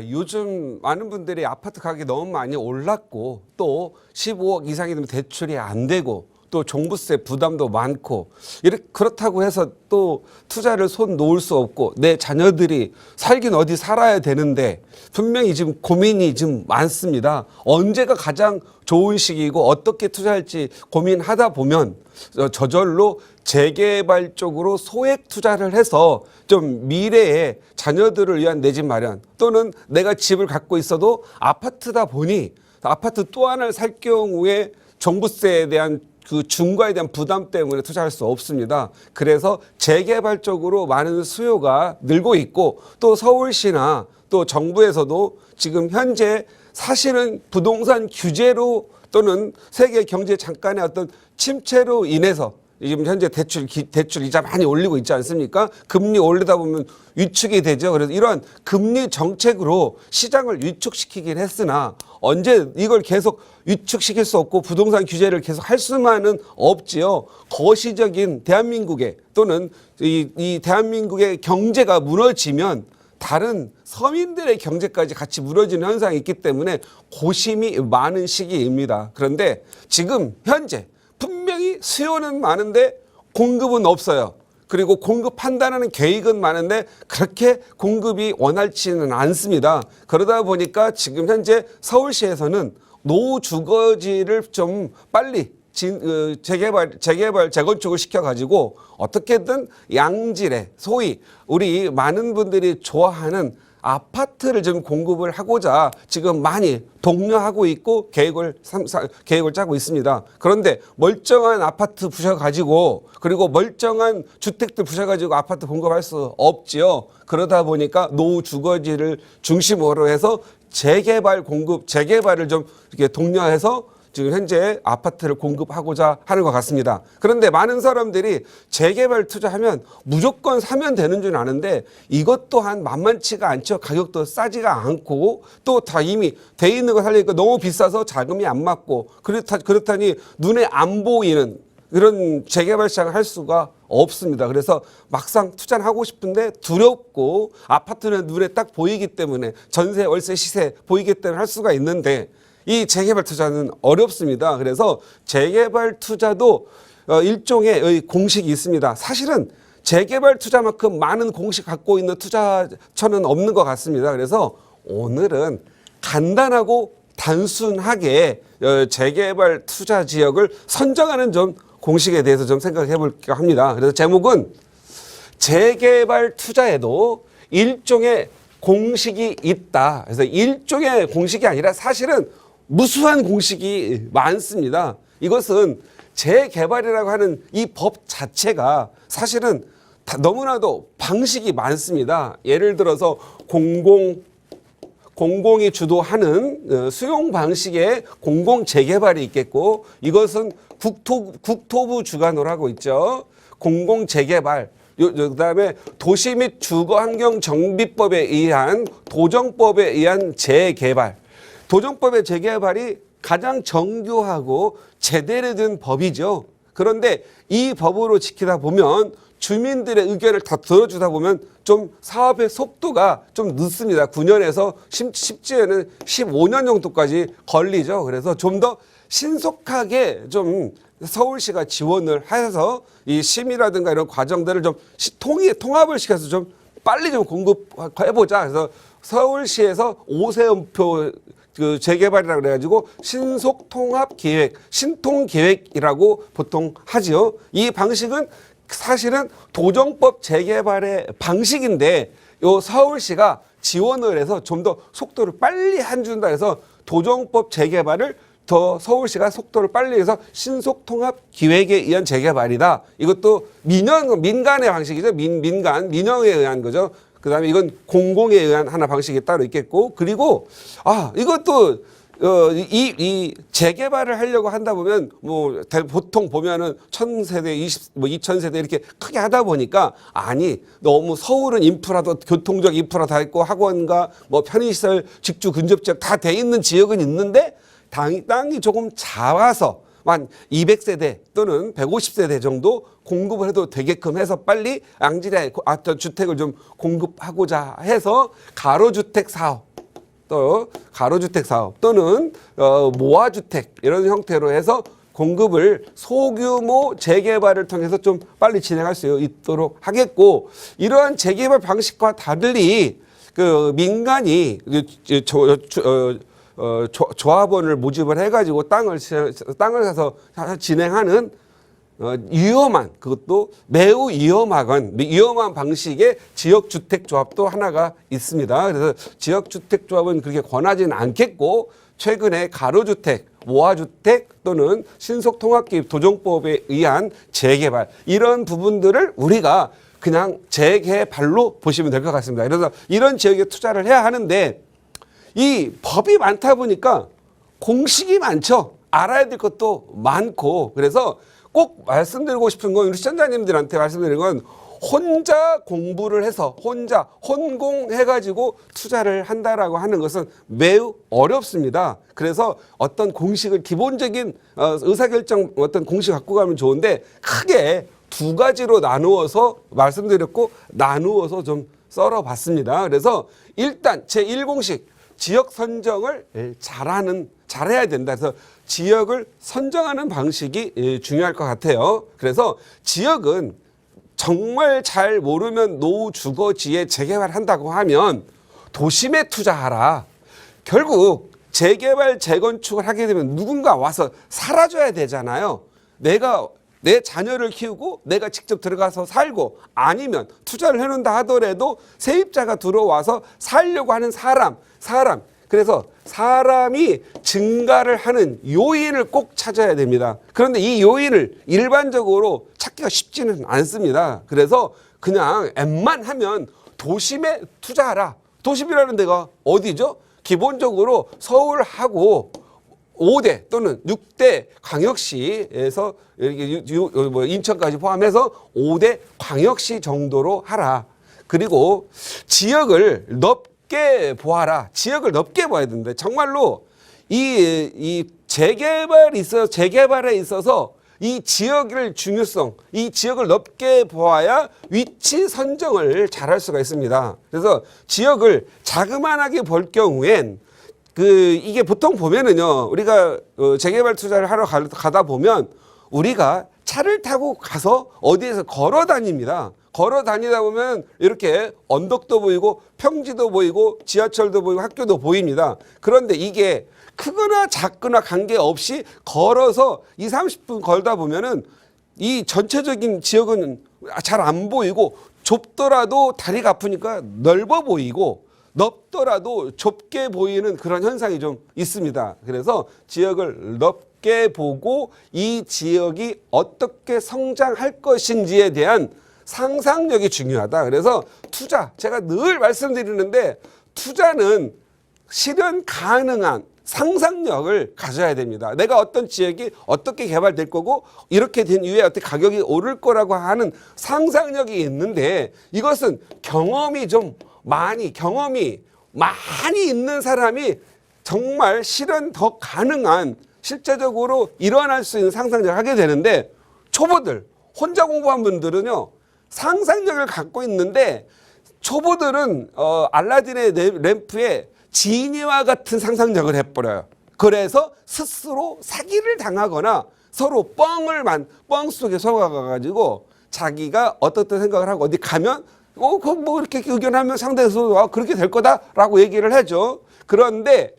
예, 요즘 많은 분들이 아파트 가격이 너무 많이 올랐고 또 15억 이상이 되면 대출이 안 되고 또 종부세 부담도 많고 이렇게 그렇다고 해서 또 투자를 손 놓을 수 없고 내 자녀들이 살긴 어디 살아야 되는데 분명히 지금 고민이 좀 많습니다. 언제가 가장 좋은 시기이고 어떻게 투자할지 고민하다 보면 어, 저절로 재개발 쪽으로 소액 투자를 해서 좀 미래에 자녀들을 위한 내 집 마련 또는 내가 집을 갖고 있어도 아파트다 보니 아파트 또 하나를 살 경우에 종부세에 대한 그 중과에 대한 부담 때문에 투자할 수 없습니다. 그래서 재개발 쪽으로 많은 수요가 늘고 있고 또 서울시나 또 정부에서도 지금 현재 사실은 부동산 규제로 또는 세계 경제 잠깐의 어떤 침체로 인해서 지금 현재 대출 기- 대출 이자 많이 올리고 있지 않습니까? 금리 올리다 보면 위축이 되죠. 그래서 이러한 금리 정책으로 시장을 위축시키긴 했으나 언제 이걸 계속 위축시킬 수 없고 부동산 규제를 계속 할 수만은 없지요. 거시적인 대한민국의 또는 이, 이 대한민국의 경제가 무너지면 다른 서민들의 경제까지 같이 무너지는 현상이 있기 때문에 고심이 많은 시기입니다. 그런데 지금 현재 분명히 수요는 많은데 공급은 없어요. 그리고 공급 판단하는 계획은 많은데 그렇게 공급이 원활치는 않습니다. 그러다 보니까 지금 현재 서울시에서는 노후 주거지를 좀 빨리 진, 어, 재개발, 재개발, 재건축을 시켜가지고 어떻게든 양질의 소위 우리 많은 분들이 좋아하는 아파트를 좀 공급을 하고자 지금 많이 독려하고 있고 계획을 삼- 사- 계획을 짜고 있습니다. 그런데 멀쩡한 아파트 부셔 가지고 그리고 멀쩡한 주택들 부셔 가지고 아파트 공급할 수 없지요. 그러다 보니까 노후 주거지를 중심으로 해서 재개발 공급 재개발을 좀 이렇게 독려해서 지금 현재 아파트를 공급하고자 하는 것 같습니다. 그런데 많은 사람들이 재개발 투자하면 무조건 사면 되는 줄 아는데 이것 또한 만만치가 않죠. 가격도 싸지가 않고 또 다 이미 돼 있는 거 살리니까 너무 비싸서 자금이 안 맞고 그렇다, 그렇다니 눈에 안 보이는 그런 재개발 시장을 할 수가 없습니다. 그래서 막상 투자를 하고 싶은데 두렵고 아파트는 눈에 딱 보이기 때문에 전세, 월세, 시세 보이기 때문에 할 수가 있는데 이 재개발 투자는 어렵습니다. 그래서 재개발 투자도 어, 일종의 이 공식이 있습니다. 사실은 재개발 투자만큼 많은 공식 갖고 있는 투자처는 없는 것 같습니다. 그래서 오늘은 간단하고 단순하게 어, 재개발 투자 지역을 선정하는 좀 공식에 대해서 좀 생각해 볼까 합니다. 그래서 제목은 재개발 투자에도 일종의 공식이 있다. 그래서 일종의 공식이 아니라 사실은 무수한 공식이 많습니다. 이것은 재개발이라고 하는 이 법 자체가 사실은 다 너무나도 방식이 많습니다. 예를 들어서 공공 공공이 주도하는 어, 수용 방식의 공공 재개발이 있겠고 이것은 국토, 국토부 주관으로 하고 있죠. 공공 재개발. 그다음에 도시 및 주거 환경 정비법에 의한 도정법에 의한 재개발. 도정법의 재개발이 가장 정교하고 제대로 된 법이죠. 그런데 이 법으로 지키다 보면 주민들의 의견을 다 들어주다 보면 좀 사업의 속도가 좀 늦습니다. 9년에서 심지어는 15년 정도까지 걸리죠. 그래서 좀 더 신속하게 좀 서울시가 지원을 해서 이 심의라든가 이런 과정들을 좀 시- 통이 통합을 시켜서 좀 빨리 좀 공급해보자. 그래서 서울시에서 오세훈표 그 재개발이라고 그래가지고 신속 통합 계획, 신통 계획이라고 보통 하지요. 이 방식은 사실은 도정법 재개발의 방식인데 요 서울시가 지원을 해서 좀 더 속도를 빨리 해준다 해서 도정법 재개발을 더 서울시가 속도를 빨리 해서 신속 통합 기획에 의한 재개발이다. 이것도 민영 민간의 방식이죠. 민 민간 민영에 의한 거죠. 그 다음에 이건 공공에 의한 하나 방식이 따로 있겠고 그리고 아 이것도 어, 이, 이 재개발을 하려고 한다 보면 뭐 대- 보통 보면은 천 세대, 이십 뭐 이천 세대 이렇게 크게 하다 보니까 아니 너무 서울은 인프라도 교통적 인프라 다 있고 학원과 뭐 편의시설 직주 근접 지역 다 돼 있는 지역은 있는데 땅이, 땅이 조금 작아서 한 200세대 또는 150세대 정도 공급을 해도 되게끔 해서 빨리 양질의 고- 아, 저 주택을 좀 공급하고자 해서 가로주택 사업 또 가로주택 사업 또는 어, 모아주택 이런 형태로 해서 공급을 소규모 재개발을 통해서 좀 빨리 진행할 수 있도록 하겠고 이러한 재개발 방식과 달리 그 민간이 그 저, 저, 어, 어, 조, 조합원을 모집을 해가지고 땅을 시- 땅을 사서 진행하는 어, 위험한 그것도 매우 위험한 위험한 방식의 지역 주택 조합도 하나가 있습니다. 그래서 지역 주택 조합은 그렇게 권하지는 않겠고 최근에 가로주택, 모아주택 또는 신속통합기업 도정법에 의한 재개발 이런 부분들을 우리가 그냥 재개발로 보시면 될 것 같습니다. 그래서 이런 지역에 투자를 해야 하는데 이 법이 많다 보니까 공식이 많죠. 알아야 될 것도 많고 그래서 꼭 말씀드리고 싶은 건 우리 시청자님들한테 말씀드리는 건 혼자 공부를 해서 혼자 혼공해가지고 투자를 한다라고 하는 것은 매우 어렵습니다. 그래서 어떤 공식을 기본적인 어, 의사결정 어떤 공식 갖고 가면 좋은데 크게 두 가지로 나누어서 말씀드렸고 나누어서 좀 썰어봤습니다. 그래서 일단 제 1공식 지역 선정을 예, 잘하는 잘해야 된다. 그래서 지역을 선정하는 방식이 예, 중요할 것 같아요. 그래서 지역은 정말 잘 모르면 노후 주거지에 재개발한다고 하면 도심에 투자하라. 결국 재개발 재건축을 하게 되면 누군가 와서 살아줘야 되잖아요. 내가 내 자녀를 키우고 내가 직접 들어가서 살고 아니면 투자를 해놓는다 하더라도 세입자가 들어와서 살려고 하는 사람, 사람. 그래서 사람이 증가를 하는 요인을 꼭 찾아야 됩니다. 그런데 이 요인을 일반적으로 찾기가 쉽지는 않습니다. 그래서 그냥 앱만 하면 도심에 투자하라. 도심이라는 데가 어디죠? 기본적으로 서울하고 5대 또는 6대 광역시에서 뭐 인천까지 포함해서 5대 광역시 정도로 하라. 그리고 지역을 넓 게 보아라. 지역을 넓게 봐야 된다. 정말로 이, 이 재개발이 있어 재개발에 있어서 이 지역의 중요성, 이 지역을 넓게 보아야 위치 선정을 잘할 수가 있습니다. 그래서 지역을 자그만하게 볼 경우엔 그 이게 보통 보면은요 우리가 어, 재개발 투자를 하러 가- 가다 보면 우리가 차를 타고 가서 어디에서 걸어 다닙니다. 걸어 다니다 보면 이렇게 언덕도 보이고 평지도 보이고 지하철도 보이고 학교도 보입니다. 그런데 이게 크거나 작거나 관계없이 걸어서 2, 30분 걸다 보면은 이 전체적인 지역은 잘 안 보이고 좁더라도 다리가 아프니까 넓어 보이고 넓더라도 좁게 보이는 그런 현상이 좀 있습니다. 그래서 지역을 넓게 보고 이 지역이 어떻게 성장할 것인지에 대한 상상력이 중요하다. 그래서 투자, 제가 늘 말씀드리는데 투자는 실현 가능한 상상력을 가져야 됩니다. 내가 어떤 지역이 어떻게 개발될 거고 이렇게 된 이후에 어떻게 가격이 오를 거라고 하는 상상력이 있는데 이것은 경험이 좀 많이 경험이 많이 있는 사람이 정말 실현 더 가능한 실제적으로 일어날 수 있는 상상력을 하게 되는데 초보들 혼자 공부한 분들은요 상상력을 갖고 있는데 초보들은 어, 알라딘의 레- 램프에 지니와 같은 상상력을 해버려요. 그래서 스스로 사기를 당하거나 서로 뻥을 만, 뻥 속에 속아가지고 자기가 어떻든 생각을 하고 어디 가면 어, 그 뭐 이렇게 의견하면 상대에서 아, 그렇게 될 거다라고 얘기를 하죠. 그런데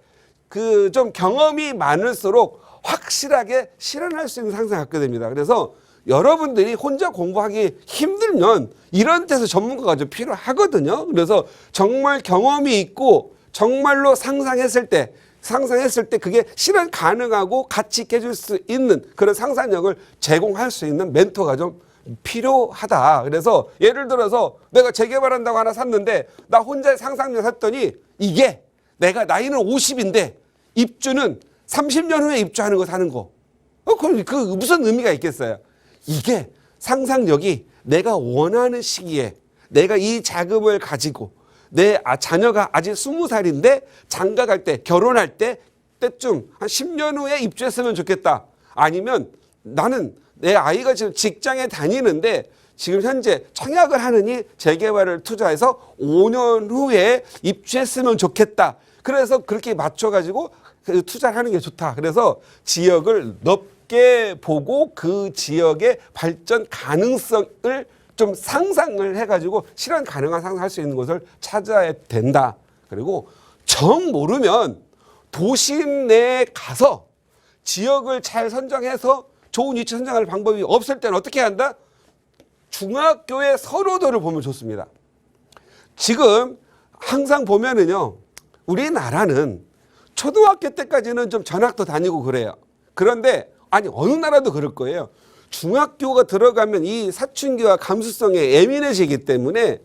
그 좀 경험이 많을수록 확실하게 실현할 수 있는 상상을 갖게 됩니다. 그래서 여러분들이 혼자 공부하기 힘들면 이런 데서 전문가가 좀 필요하거든요. 그래서 정말 경험이 있고 정말로 상상했을 때 상상했을 때 그게 실현 가능하고 있게 해줄 수 있는 그런 상상력을 제공할 수 있는 멘토가 좀 필요하다. 그래서 예를 들어서 내가 재개발한다고 하나 샀는데 나 혼자 상상력 샀더니 이게 내가 나이는 50인데 입주는 30년 후에 입주하는 거 사는 거. 어, 그럼 그 무슨 의미가 있겠어요? 이게 상상력이 내가 원하는 시기에 내가 이 자금을 가지고 내 아, 자녀가 아직 스무 살인데 장가 갈 때, 결혼할 때, 때쯤 한 10년 후에 입주했으면 좋겠다. 아니면 나는 내 아이가 지금 직장에 다니는데 지금 현재 청약을 하느니 재개발을 투자해서 5년 후에 입주했으면 좋겠다. 그래서 그렇게 맞춰가지고 그 투자를 하는 게 좋다. 그래서 지역을 넓 게 보고 그 지역의 발전 가능성을 좀 상상을 해가지고 실현 가능한 상상할 수 있는 곳을 찾아야 된다. 그리고 정 모르면 도심 내에 가서 지역을 잘 선정해서 좋은 위치 선정할 방법이 없을 때는 어떻게 한다? 중학교의 선호도를 보면 좋습니다. 지금 항상 보면은요, 우리나라는 초등학교 때까지는 좀 전학도 다니고 그래요. 그런데 아니 어느 나라도 그럴 거예요. 중학교가 들어가면 이 사춘기와 감수성에 예민해지기 때문에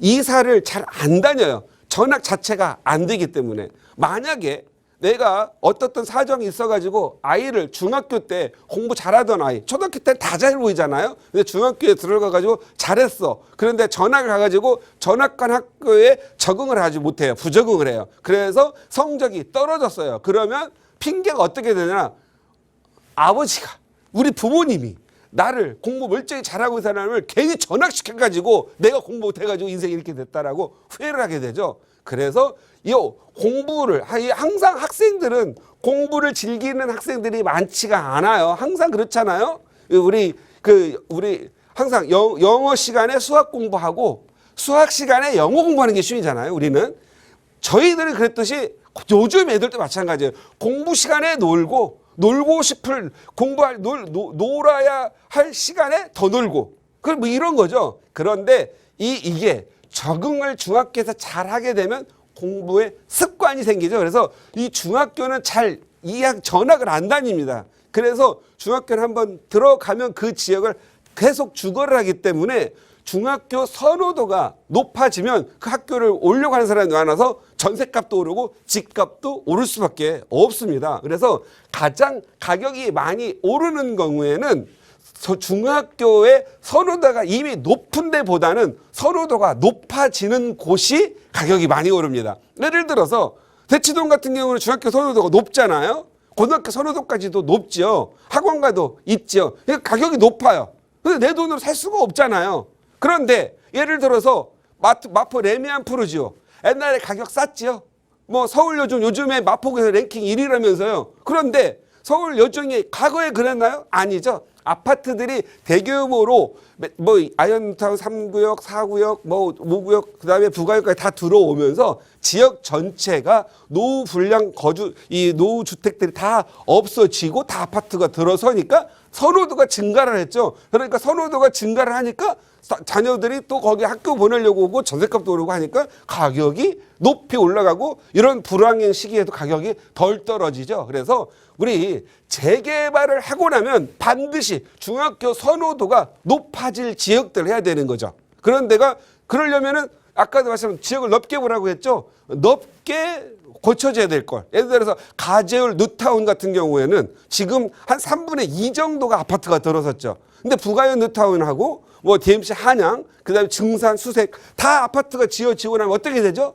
이사를 잘 안 다녀요. 전학 자체가 안 되기 때문에 만약에 내가 어떻든 사정이 있어가지고 아이를 중학교 때 공부 잘하던 아이, 초등학교 때 다 잘 보이잖아요. 근데 중학교에 들어가가지고 잘했어. 그런데 전학을 가가지고 전학 간 학교에 적응을 하지 못해요. 부적응을 해요. 그래서 성적이 떨어졌어요. 그러면 핑계가 어떻게 되냐? 아버지가 우리 부모님이 나를 공부 멀쩡히 잘하고 있는 사람을 괜히 전학시켜가지고 내가 공부 못해가지고 인생이 이렇게 됐다라고 후회를 하게 되죠. 그래서 이 공부를 항상 학생들은 공부를 즐기는 학생들이 많지가 않아요. 항상 그렇잖아요. 우리 그 우리 항상 영, 영어 시간에 수학 공부하고 수학 시간에 영어 공부하는 게 쉬이잖아요. 우리는 저희들이 그랬듯이 요즘 애들도 마찬가지예요. 공부 시간에 놀고 놀고 싶을 공부할 놀, 노, 놀아야 할 시간에 더 놀고 그뭐 이런 거죠. 그런데 이 이게 적응을 중학교에서 잘 하게 되면 공부에 습관이 생기죠. 그래서 이 중학교는 잘 이학 전학을 안 다닙니다. 그래서 중학교를 한번 들어가면 그 지역을 계속 주거를 하기 때문에 중학교 선호도가 높아지면 그 학교를 하는 사람이 많아서 전세값도 오르고 집값도 오를 수밖에 없습니다. 그래서 가장 가격이 많이 오르는 경우에는 서- 중학교의 선호도가 이미 높은 데보다는 선호도가 높아지는 곳이 가격이 많이 오릅니다. 예를 들어서 대치동 같은 경우는 중학교 선호도가 높잖아요. 고등학교 선호도까지도 높죠. 학원가도 있죠. 그러니까 가격이 높아요. 근데 내 돈으로 살 수가 없잖아요. 그런데 예를 들어서 마트, 마포 레미안 푸르지오. 옛날에 가격 쌌지요. 뭐 서울 요즘 요즘에 마포구에서 랭킹 1위라면서요. 그런데 서울 요즘이 과거에 그랬나요? 아니죠. 아파트들이 대규모로 뭐 아이언타운 3구역, 4구역, 뭐 5구역 그다음에 부가역까지 다 들어오면서 지역 전체가 노후 불량 거주 이 노후 주택들이 다 없어지고 다 아파트가 들어서니까 선호도가 증가를 했죠. 그러니까 선호도가 증가를 하니까 사- 자녀들이 또 거기 학교 보내려고 오고 전세값도 오르고 하니까 가격이 높이 올라가고 이런 불황의 시기에도 가격이 덜 떨어지죠. 그래서 우리 재개발을 하고 나면 반드시 중학교 선호도가 높아질 지역들을 해야 되는 거죠. 그런 데가 그러려면은 아까도 말씀 지역을 넓게 보라고 했죠. 넓게 고쳐져야 될 걸. 예를 들어서 가재울 뉴타운 같은 경우에는 지금 한 3분의 2 정도가 아파트가 들어섰죠. 근데 부가연 뉴타운하고 뭐 DMC 한양, 그다음에 증산, 수색 다 아파트가 지어지고 나면 어떻게 되죠?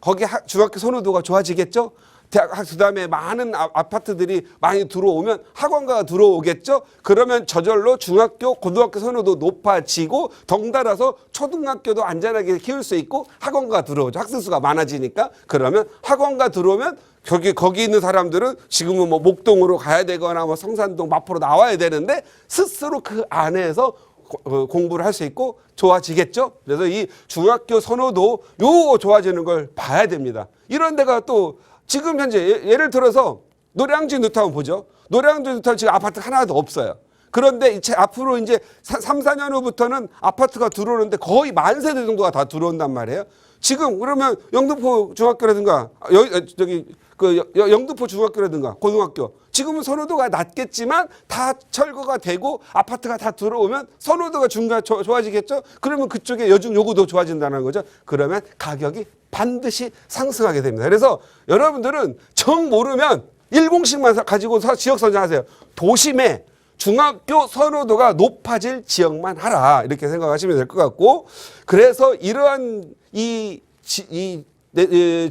거기 학- 중학교 선호도가 좋아지겠죠? 대학 그다음에 많은 아- 아파트들이 많이 들어오면 학원가가 들어오겠죠? 그러면 저절로 중학교, 고등학교 선호도 높아지고 덩달아서 초등학교도 안전하게 키울 수 있고 학원가 들어오죠. 학생 수가 많아지니까 그러면 학원가 들어오면 거기 거기 있는 사람들은 지금은 뭐 목동으로 가야 되거나 뭐 성산동 마포로 나와야 되는데 스스로 그 안에서 고- 어, 공부를 할 수 있고 좋아지겠죠. 그래서 이 중학교 선호도 요 좋아지는 걸 봐야 됩니다. 이런 데가 또 지금 현재 예- 예를 들어서 노량진 뉴타운 보죠. 노량진 뉴타운 지금 아파트 하나도 없어요. 그런데 이제 앞으로 이제 3, 4년 후부터는 아파트가 들어오는데 거의 만 세대 정도가 다 들어온단 말이에요. 지금 그러면 영등포 중학교라든가 여, 어, 저기 그 여- 여- 영등포 중학교라든가 고등학교 지금은 선호도가 낮겠지만 다 철거가 되고 아파트가 다 들어오면 선호도가 중간 조- 좋아지겠죠. 그러면 그쪽에 여중 요구도 좋아진다는 거죠. 그러면 가격이 반드시 상승하게 됩니다. 그래서 여러분들은 정 모르면 일공씩만 사- 가지고 서- 지역 선정하세요. 도심에 중학교 선호도가 높아질 지역만 하라 이렇게 생각하시면 될 것 같고 그래서 이러한 이, 지- 이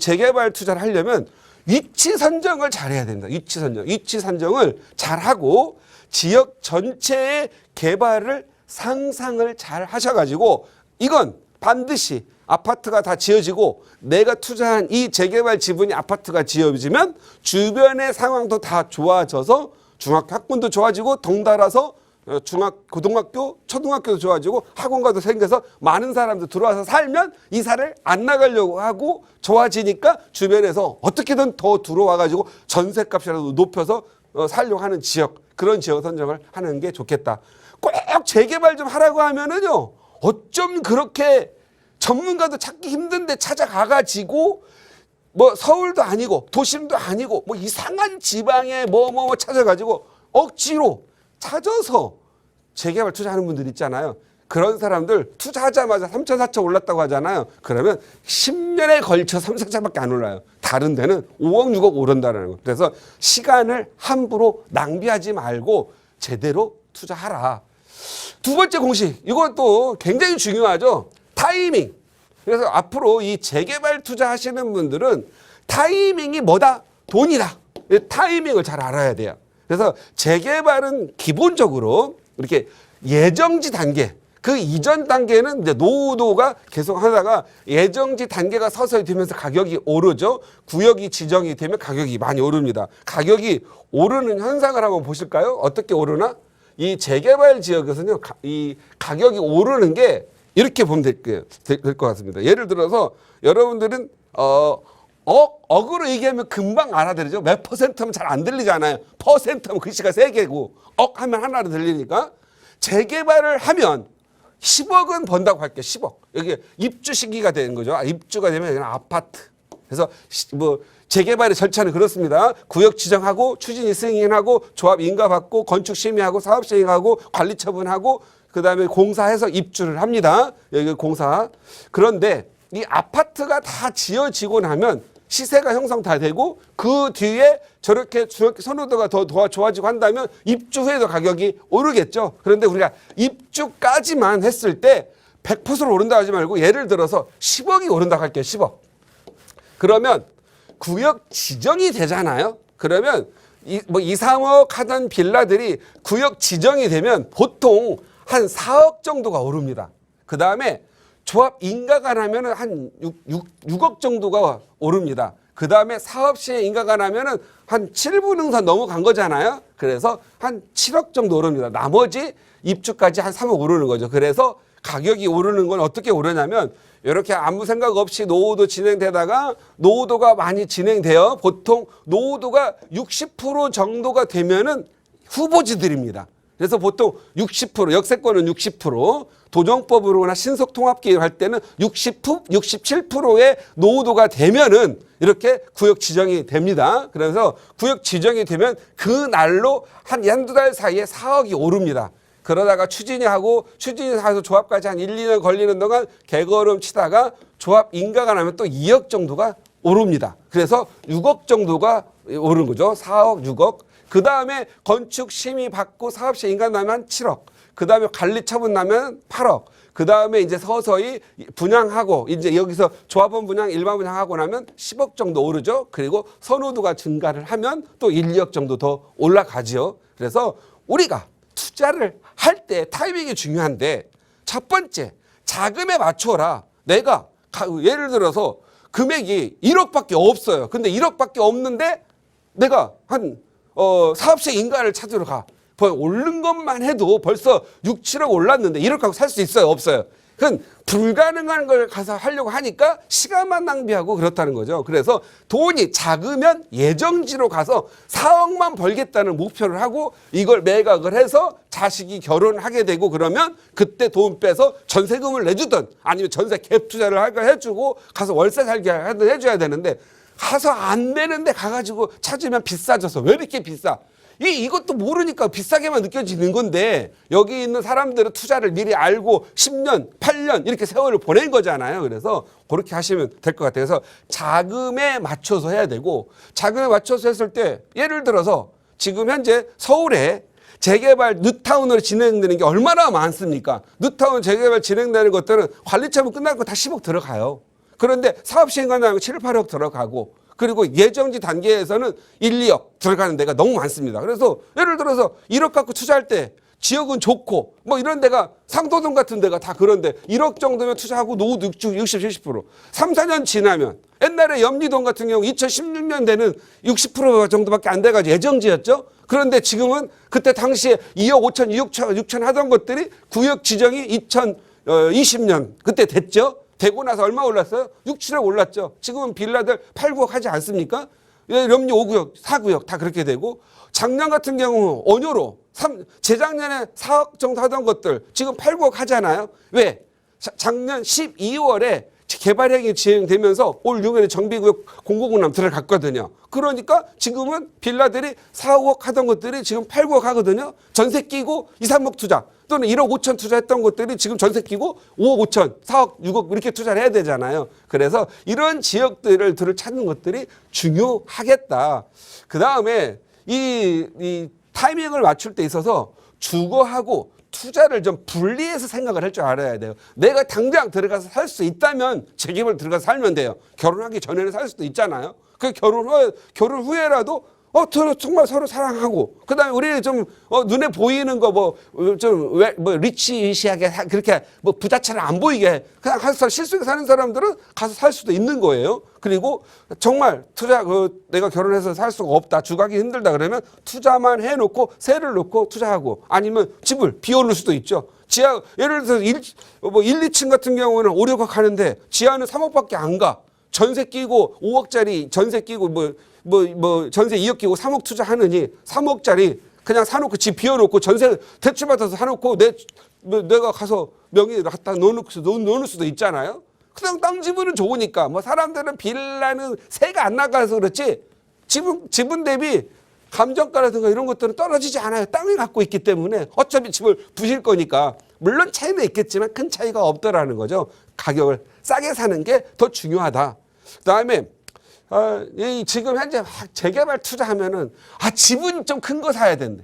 재개발 투자를 하려면 위치 선정을 잘해야 됩니다. 위치 선정, 위치 선정을 잘하고 지역 전체의 개발을 상상을 잘 하셔가지고 이건 반드시 아파트가 다 지어지고 내가 투자한 이 재개발 지분이 아파트가 지어지면 주변의 상황도 다 좋아져서 중학교 학군도 좋아지고 덩달아서 어, 중학 고등학교 초등학교도 좋아지고 학원가도 생겨서 많은 사람들 들어와서 살면 이사를 안 나가려고 하고 좋아지니까 주변에서 어떻게든 더 들어와 가지고 전세값이라도 높여서 어, 살려고 하는 지역 그런 지역 선정을 하는 게 좋겠다. 꼭 재개발 좀 하라고 하면은요. 어쩜 그렇게 전문가도 찾기 힘든데 찾아가 가지고 뭐 서울도 아니고 도심도 아니고 뭐 이상한 지방에 뭐뭐 찾아가지고 억지로 찾아서 재개발 투자하는 분들 있잖아요. 그런 사람들 투자하자마자 3천, 4천 올랐다고 하잖아요. 그러면 10년에 걸쳐 3, 4천밖에 안 올라요. 다른 데는 5억, 6억 오른다는 거. 그래서 시간을 함부로 낭비하지 말고 제대로 투자하라. 두 번째 공식. 이것도 굉장히 중요하죠. 타이밍. 그래서 앞으로 이 재개발 투자하시는 분들은 타이밍이 뭐다? 돈이다. 이 타이밍을 잘 알아야 돼요. 그래서 재개발은 기본적으로 이렇게 예정지 단계, 그 이전 단계는 이제 노후도가 계속 하다가 예정지 단계가 서서히 되면서 가격이 오르죠. 구역이 지정이 되면 가격이 많이 오릅니다. 가격이 오르는 현상을 한번 보실까요? 어떻게 오르나? 이 재개발 지역에서는요, 가- 이 가격이 오르는 게 이렇게 보면 될 것 같습니다. 예를 들어서 여러분들은 어, 억, 억으로 얘기하면 금방 알아들죠. 몇 퍼센트면 잘 안 들리잖아요. 퍼센트면 글씨가 세 개고 억 하면 하나로 들리니까 재개발을 하면 10억은 번다고 할게요. 10억. 여기 입주 시기가 되는 거죠. 아, 입주가 되면 여기는 아파트. 그래서 시- 뭐 재개발의 절차는 그렇습니다. 구역 지정하고 추진이 승인하고 조합 인가 받고 건축 심의하고 사업 시행하고 관리 처분하고 그다음에 공사해서 입주를 합니다. 여기 공사. 그런데 이 아파트가 다 지어지고 나면 시세가 형성 다 되고 그 뒤에 저렇게 선호도가 더, 더 좋아지고 한다면 입주 후에도 가격이 오르겠죠. 그런데 우리가 입주까지만 했을 때 100%로 오른다 하지 말고 예를 들어서 10억이 오른다고 할게요. 10억. 그러면 구역 지정이 되잖아요. 그러면 이, 뭐 2, 3억 하던 빌라들이 구역 지정이 되면 보통 한 4억 정도가 오릅니다. 그 다음에 조합 인가가 나면은 한 6, 6, 억 정도가 오릅니다. 그 다음에 사업 시에 인가가 나면은 한 7분 응선 넘어간 거잖아요. 그래서 한 7억 정도 오릅니다. 나머지 입주까지 한 3억 오르는 거죠. 그래서 가격이 오르는 건 어떻게 오르냐면 이렇게 아무 생각 없이 노후도 진행되다가 노후도가 많이 진행되어 보통 노후도가 60% 정도가 되면은 후보지들입니다. 그래서 보통 60% 역세권은 60% 도정법으로나 신속통합기획 할 때는 60, 67%의 노후도가 되면은 이렇게 구역 지정이 됩니다. 그래서 구역 지정이 되면 그 날로 한 한두 달 사이에 4억이 오릅니다. 그러다가 추진이 하고 추진이 해서 조합까지 한 1, 2년 걸리는 동안 개걸음 치다가 조합 인가가 나면 또 2억 정도가 오릅니다. 그래서 6억 정도가 오른 거죠. 4억, 6억. 그 다음에 건축 심의 받고 사업시 인가 나면 7억. 그 다음에 관리 처분 나면 8억. 그 다음에 이제 서서히 분양하고 이제 여기서 조합원 분양, 일반 분양하고 나면 10억 정도 오르죠. 그리고 선호도가 증가를 하면 또 1, 2억 정도 더 올라가지요. 그래서 우리가 투자를 할 때 타이밍이 중요한데 첫 번째 자금에 맞춰라. 내가 가- 예를 들어서 금액이 1억밖에 없어요. 근데 1억밖에 없는데 내가 한 어, 사업시 인가를 찾으러 가. 벌 오른 것만 해도 벌써 6, 7억 올랐는데 1억 하고 살 수 있어요? 없어요? 그건 불가능한 걸 가서 하려고 하니까 시간만 낭비하고 그렇다는 거죠. 그래서 돈이 작으면 예정지로 가서 4억만 벌겠다는 목표를 하고 이걸 매각을 해서 자식이 결혼하게 되고 그러면 그때 돈 빼서 전세금을 내주든 아니면 전세 갭 투자를 할까 해주고 가서 월세 살게 하든 해줘야 되는데 가서 안 되는데 가가지고 찾으면 비싸져서 왜 이렇게 비싸? 이 이것도 모르니까 비싸게만 느껴지는 건데 여기 있는 사람들은 투자를 미리 알고 10년, 8년 이렇게 세월을 보낸 거잖아요. 그래서 그렇게 하시면 될 것 같아요. 그래서 자금에 맞춰서 해야 되고 자금에 맞춰서 했을 때 예를 들어서 지금 현재 서울에 재개발 뉴타운으로 진행되는 게 얼마나 많습니까? 뉴타운 재개발 진행되는 것들은 관리처분 끝나고 다 10억 들어가요. 그런데 사업 시행관하고 7, 8억 들어가고 그리고 예정지 단계에서는 1, 2억 들어가는 데가 너무 많습니다. 그래서 예를 들어서 1억 갖고 투자할 때 지역은 좋고 뭐 이런 데가 상도동 같은 데가 다 그런데 1억 정도면 투자하고 노후도 60, 60 70%. 3, 4년 지나면 옛날에 염리동 같은 경우 2016년대는 60% 정도밖에 안 돼가지고 예정지였죠. 그런데 지금은 그때 당시에 2억 5천, 2억 6천 하던 것들이 구역 지정이 2020년 그때 됐죠. 되고 나서 얼마 올랐어요? 6, 7억 올랐죠. 지금은 빌라들 8, 9억 하지 않습니까? 예, 염리 5구역, 4구역 다 그렇게 되고 작년 같은 경우 언효로 삼- 재작년에 4억 정도 하던 것들 지금 8, 9억 하잖아요. 왜? 자- 작년 12월에 개발행위 진행되면서 올 6월에 정비구역 공고공람 들어갔거든요. 그러니까 지금은 빌라들이 4, 5억 하던 것들이 지금 8, 9억 하거든요. 전세 끼고 2, 3억 투자 또는 1억 5천 투자했던 것들이 지금 전세 끼고 5억 5천, 4억, 6억 이렇게 투자를 해야 되잖아요. 그래서 이런 지역들을 들을 찾는 것들이 중요하겠다. 그 다음에 이, 이 타이밍을 맞출 때 있어서 주거하고 투자를 좀 분리해서 생각을 할 줄 알아야 돼요. 내가 당장 들어가서 살 수 있다면 재개발 들어가서 살면 돼요. 결혼하기 전에는 살 수도 있잖아요. 그 결혼 후에 결혼 후에라도 어, 정말 서로 사랑하고 그 다음에 우리 좀 어, 눈에 보이는 거 뭐 좀뭐 리치시하게 하- 그렇게 뭐 부자처럼 안 보이게 그냥 가서 실속에 사는 사람들은 가서 살 수도 있는 거예요. 그리고 정말 투자 그 내가 결혼해서 살 수가 없다 주가기 힘들다 그러면 투자만 해놓고 세를 놓고 투자하고 아니면 집을 비워놓을 수도 있죠. 지하 예를 들어서 1, 뭐 1, 2층 같은 경우는 5, 6억 하는데 지하는 3억밖에 안 가. 전세 끼고 5억짜리 전세 끼고 뭐 뭐 뭐 전세 2억 끼고 3억 투자하느니 3억짜리 그냥 사놓고 집 비워놓고 전세 대출 받아서 사놓고 내 뭐 내가 가서 명의 갖다 넣어놓을 수도 넣어놓을 수도 있잖아요. 그냥 땅 지분은 좋으니까 뭐 사람들은 빌라는 세가 안 나가서 그렇지 지분 지분 대비 감정가라든가 이런 것들은 떨어지지 않아요. 땅을 갖고 있기 때문에 어차피 집을 부실 거니까 물론 차이는 있겠지만 큰 차이가 없더라는 거죠. 가격을 싸게 사는 게 더 중요하다. 그 다음에 어, 이 지금 현재 막 재개발 투자하면은 아 집은 좀 큰 거 사야 된대.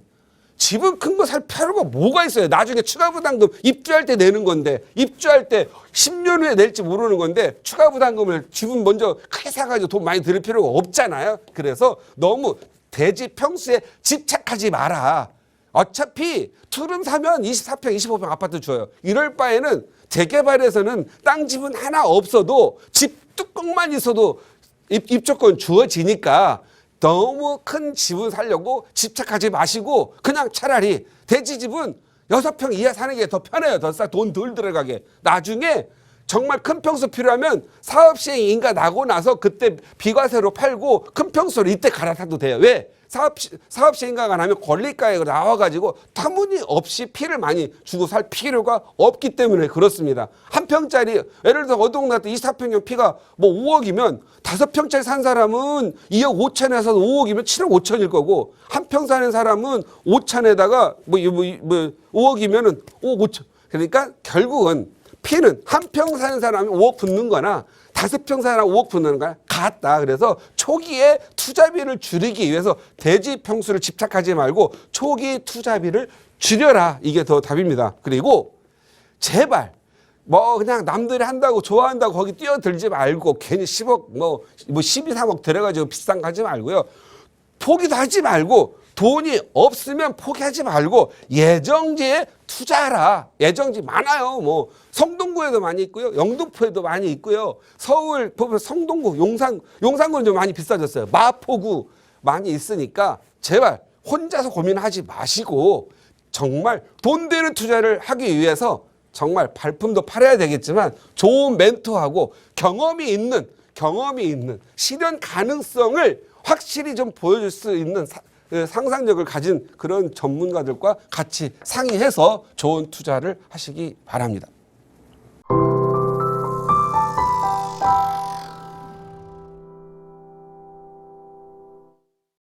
집은 큰 거 살 필요가 뭐가 있어요? 나중에 추가 부담금 입주할 때 내는 건데 입주할 때 10년 후에 낼지 모르는 건데 추가 부담금을 집은 먼저 크게 사가지고 돈 많이 들일 필요가 없잖아요. 그래서 너무 대지 평수에 집착하지 마라. 어차피 투룸 사면 24평, 25평 아파트 줘요. 이럴 바에는 재개발에서는 땅 집은 하나 없어도 집 뚜껑만 있어도 입, 입주권 주어지니까 너무 큰 집을 살려고 집착하지 마시고 그냥 차라리 대지집은 여섯 평 이하 사는 게 더 편해요. 더 싸, 돈 덜 들어가게. 나중에 정말 큰 평수 필요하면 사업 시행 인가 나고 나서 그때 비과세로 팔고 큰 평수로 이때 갈아타도 돼요. 왜? 사업 시- 사업 시행가가 나면 권리가에 나와가지고 터무니없이 피를 많이 주고 살 필요가 없기 때문에 그렇습니다. 한 평짜리 예를 들어 어동나때 24평형 피가 뭐 5억이면 다섯 평짜리 산 사람은 2억 5천에서 5억이면 7억 5천일 거고 한 평 사는 사람은 5천에다가 뭐, 뭐, 뭐 5억이면은 5억 5천. 그러니까 결국은 피는 한 평 사는 사람이 5억 붙는 거나 다섯 평 사는 사람 5억 붙는 거나 같다. 그래서 초기에 투자비를 줄이기 위해서 대지 평수를 집착하지 말고 초기 투자비를 줄여라. 이게 더 답입니다. 그리고 제발 뭐 그냥 남들이 한다고 좋아한다고 거기 뛰어들지 말고 괜히 10억 뭐, 뭐 12, 3억 들어가지고 비싼 거 하지 말고요. 포기도 하지 말고 돈이 없으면 포기하지 말고 예정지에 투자하라. 예정지 많아요. 뭐 성동구에도 많이 있고요. 영등포에도 많이 있고요. 서울 보면 성동구, 용산, 용산구는 좀 많이 비싸졌어요. 마포구 많이 있으니까 제발 혼자서 고민하지 마시고 정말 돈 되는 투자를 하기 위해서 정말 발품도 팔아야 되겠지만 좋은 멘토하고 경험이 있는 경험이 있는 실현 가능성을 확실히 좀 보여줄 수 있는 사- 그 상상력을 가진 그런 전문가들과 같이 상의해서 좋은 투자를 하시기 바랍니다.